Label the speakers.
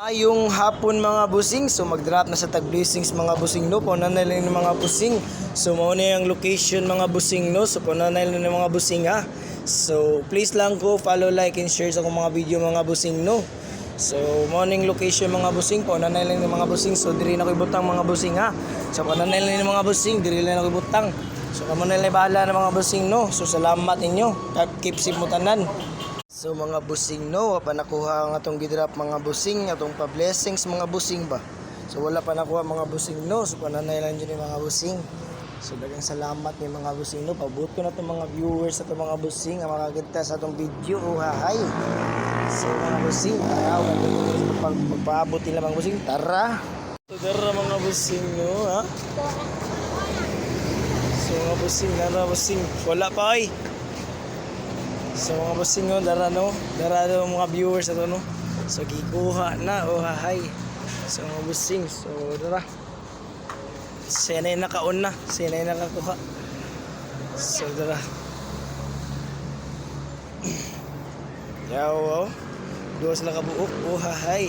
Speaker 1: Ayong hapon mga busing, so mag-drop na sa tag blessings mga busing no, punanay lang ng mga busing. So mao na yung location mga busing no, so punanay lang ng mga busing ha. So please lang ko follow, like, and share sa mga video mga busing no. So morning location mga busing, punanay lang ng mga busing, so diri na ko ibutang mga busing ha. So punanay lang ng mga busing, diri lang ako ibutang. So kamo na bahala ng mga busing no. So salamat ninyo, keep safe mo tanan. So mga busing no, pa nakuha ang atong gidrop mga busing, atong pa-blessings mga busing ba. So wala pa nakuha mga busing no, so pananay lang dyan mga busing. So dagang salamat ni mga busing no, pabuot ko na itong mga viewers sa itong mga busing ang makakita sa atong video, oh hahay. So mga busing, tara, wala pag magpaabot nila mga busing, tara. So tara mga busing no, ha? So mga busing, tara busing, wala pa ay. So bossing no, dara no, dara no mga viewers ato no. So gikuha na oh hahay. So mga bossing, so dara. Siya na yung nakaon na, siya na yung nakakuha. So dara. Yaw, oh. Duwa sila kabuok, oh hahay.